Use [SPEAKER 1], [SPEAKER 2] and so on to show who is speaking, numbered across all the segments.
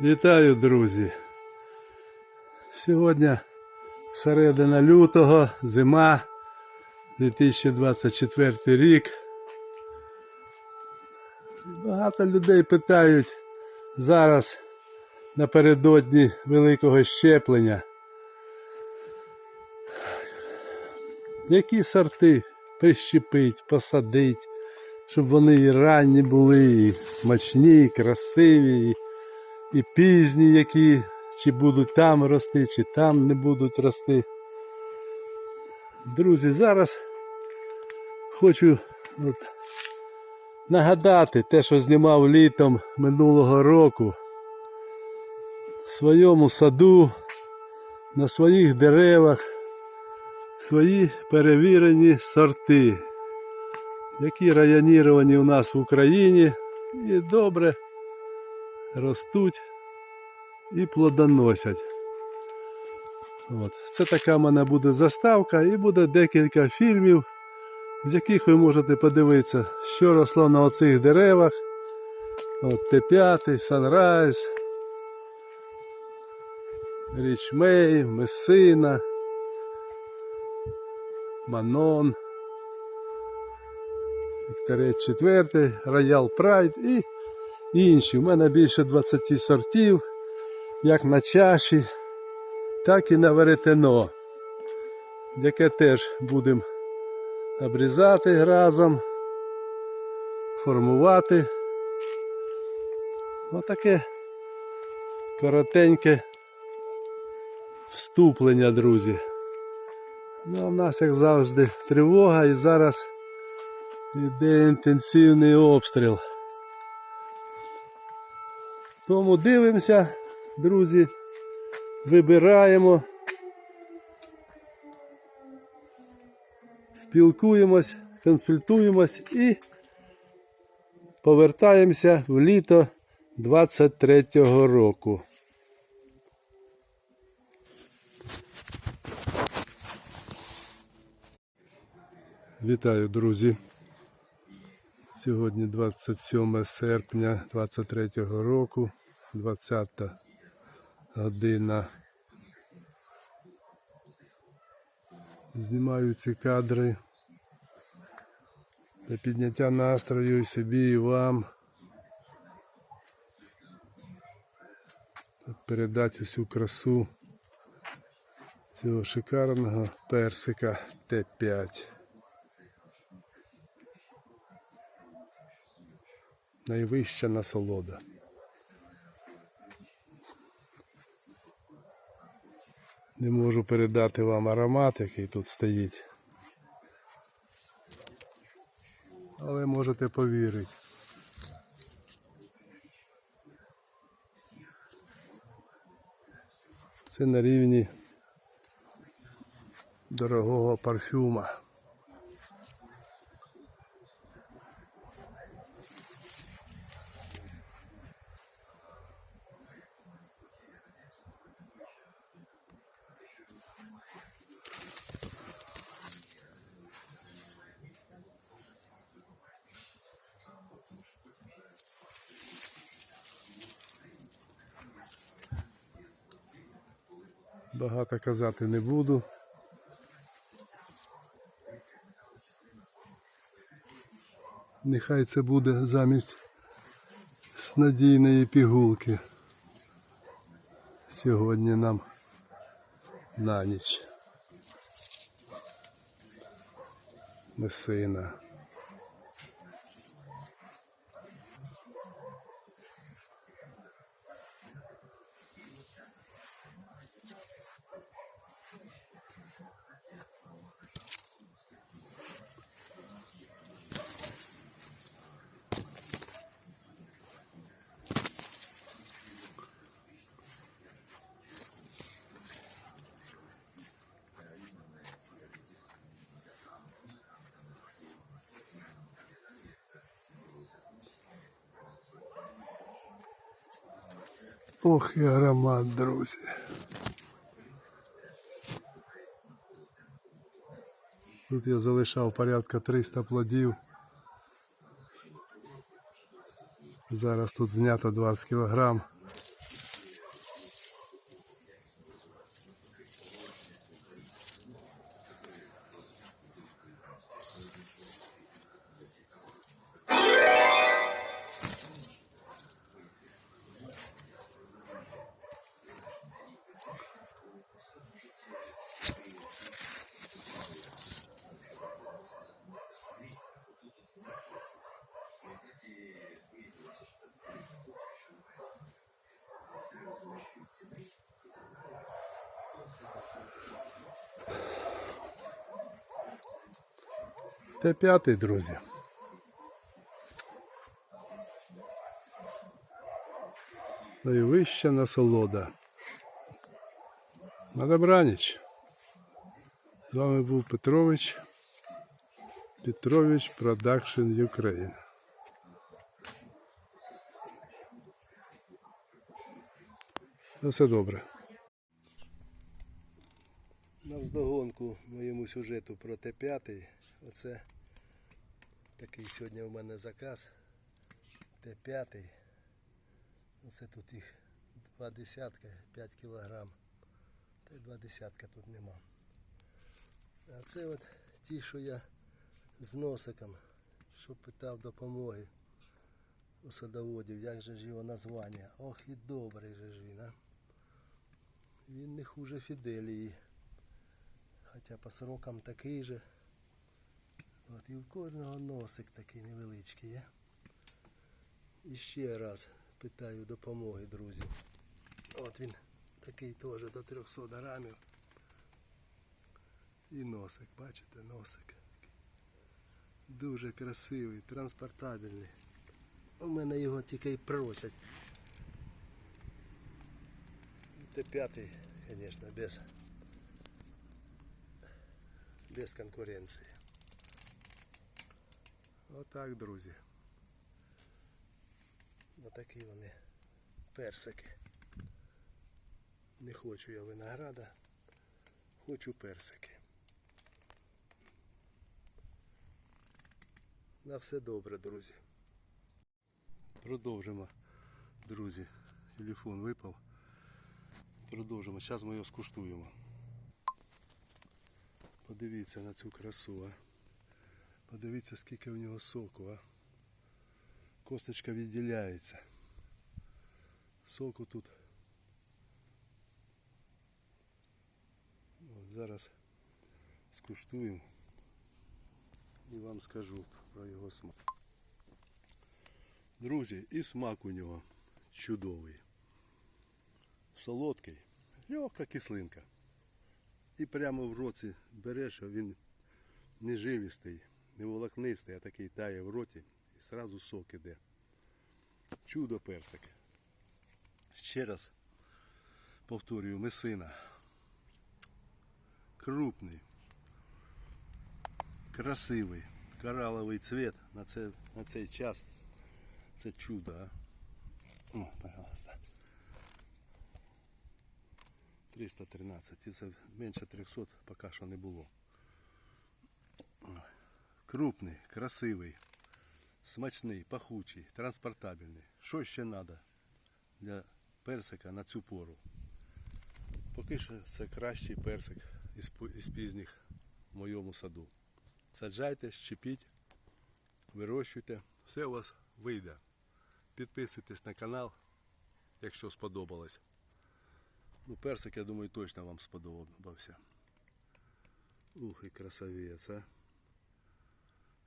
[SPEAKER 1] Вітаю, друзі! Сьогодні середина лютого, зима, 2024 рік. Багато людей питають зараз напередодні великого щеплення. Які сорти прищепить, посадить, щоб вони і ранні були, і смачні, і красиві, і і пізні, які чи будуть там рости, чи там не будуть рости. Друзі, зараз хочу от, нагадати те, що знімав літом минулого року в своєму саду, на своїх деревах, свої перевірені сорти, які районіровані у нас в Україні і добре ростуть і плодоносять. От. Це така в мене буде заставка і буде декілька фільмів, з яких ви можете подивитися, що росло на оцих деревах. От Т5, Санрайз, Річмей, Месина, Манон, Вікторет 4, Роял Прайд і інші. У мене більше 20 сортів, як на чаші, так і на веретено, яке теж будемо обрізати разом, формувати. Отаке коротеньке вступлення, друзі. Ну, а в нас, як завжди, тривога і зараз йде інтенсивний обстріл. Тому дивимося, друзі, вибираємо, спілкуємось, консультуємось і повертаємося в літо 23-го року. Вітаю, друзі! Сьогодні 27 серпня 23 року, 20 година. Знімаю ці кадри для підняття настрою і собі, і вам. Передати всю красу цього шикарного персика Т5. Найвища насолода. Не можу передати вам аромат, який тут стоїть. Але можете повірити. Це на рівні дорогого парфюма. Багато казати не буду. Нехай це буде замість снадійної пігулки. Сьогодні нам на ніч. Месина. Ох, і аромат, друзі. Тут я залишав порядка 300 плодів. Зараз тут знято 20 кілограм. Т5, друзі. Найвища насолода. На добраніч. З вами був Петрович. Петрович Продакшн Ukraine. На все добре. Навздогонку моєму сюжету про Т5. Оце такий сьогодні у мене заказ. Т5. Оце тут їх два десятка, 5 кілограм. Та й два десятка тут нема. А це от ті, що я з носиком, що питав допомоги у садоводів, як же ж його названня. Ох і добрий же ж він, а. Він не хуже Фіделії. Хоча по срокам такий же. От і в кожного носик такий невеличкий є. І ще раз питаю допомоги, друзі. От він такий теж до 300 грамів. І носик, бачите, носик. Дуже красивий, транспортабельний. У мене його тільки й просять. Т5, звісно, без, без конкуренції. Отак, друзі. Отакі вони персики. Не хочу я винограда, хочу персики. На все добре, друзі. Продовжимо, друзі. Телефон випав. Продовжимо. Зараз ми його скуштуємо. Подивіться на цю красу. А. Подивіться, скільки в нього соку. А. Косточка відділяється. Соку тут. От зараз скуштуємо і вам скажу про його смак. Друзі, і смак у нього чудовий. Солодкий, легка кислинка. І прямо в році береш, а він не жилістий, не волокнистий, а такий тає в роті і сразу сок іде. Чудо персик. Ще раз повторюю, месина. Крупний, красивий, кораловий цвет на, це, на цей час. Це чудо, а? О, пожалуйста. 313. І це менше 300 поки що не було. Крупний, красивий, смачний, пахучий, транспортабельний. Що ще треба для персика на цю пору? Поки що це кращий персик із пізніх в моєму саду. Саджайте, щепіть, вирощуйте, все у вас вийде. Підписуйтесь на канал, якщо сподобалось. Ну, персик, я думаю, точно вам сподобався. Ух, і красавець, а.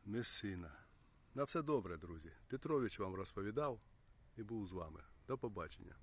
[SPEAKER 1] Месина. На все добре, друзі. Петрович вам розповідав і був з вами. До побачення.